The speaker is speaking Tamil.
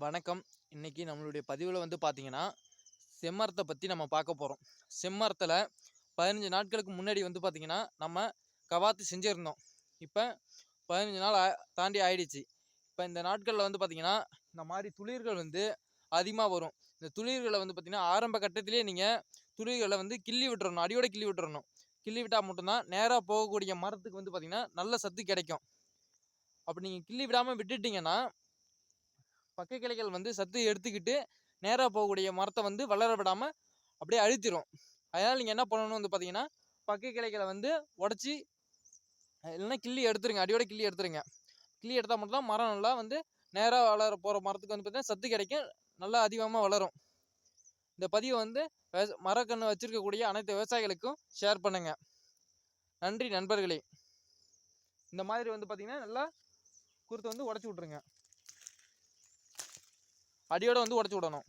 வணக்கம். இன்றைக்கி நம்மளுடைய பதிவில் வந்து பார்த்தீங்கன்னா செம்மரத்தை பற்றி நம்ம பார்க்க போகிறோம் செம்மரத்தில் பதினஞ்சு நாட்களுக்கு முன்னாடி வந்து பார்த்தீங்கன்னா நம்ம கவாத்து செஞ்சுருந்தோம். இப்போ பதினஞ்சு நாள் ஆ- தாண்டி ஆயிடுச்சு. இப்போ இந்த நாட்களில் வந்து பார்த்தீங்கன்னா இந்த மாதிரி துளிர்கள் வந்து அதிகமாக வரும். இந்த துளிர்களை வந்து பார்த்திங்கன்னா ஆரம்ப கட்டத்திலே நீங்கள் துளிர்களை வந்து கிள்ளி விட்டுறணும் அடியோட கிள்ளி விட்டுறணும். கிள்ளி விட்டால் மட்டும்தான் நேராக போகக்கூடிய மரத்துக்கு வந்து பார்த்தீங்கன்னா நல்ல சத்து கிடைக்கும். அப்படி நீங்கள் கிள்ளி விடாமல் விட்டுட்டீங்கன்னா பக்க கிளைகள் வந்து சத்து எடுத்துக்கிட்டு நேராக போகக்கூடிய மரத்தை வந்து வளர விடாமல் அப்படியே அழுத்திடும் அதனால் நீங்கள் என்ன பண்ணணும் வந்து பார்த்தீங்கன்னா பக்க கிளைகளை வந்து உடச்சி இல்லைன்னா கிள்ளி எடுத்துருங்க. அடியோட கிள்ளி எடுத்துருங்க. கிள்ளி எடுத்தால் மட்டும்தான் மரம் நல்லா வந்து நேராக வளர போகிற மரத்துக்கு வந்து பார்த்தீங்கன்னா சத்து கிடைக்கும். நல்லா அதிகமாக வளரும். இந்த பதிவை வந்து மரக்கன்று வச்சுருக்கக்கூடிய அனைத்து விவசாயிகளுக்கும் ஷேர் பண்ணுங்கள் நன்றி நண்பர்களே. இந்த மாதிரி வந்து பார்த்திங்கன்னா நல்லா குருத்தை வந்து உடச்சி விட்ருங்க அடியோட வந்து உடச்சி விடணும்.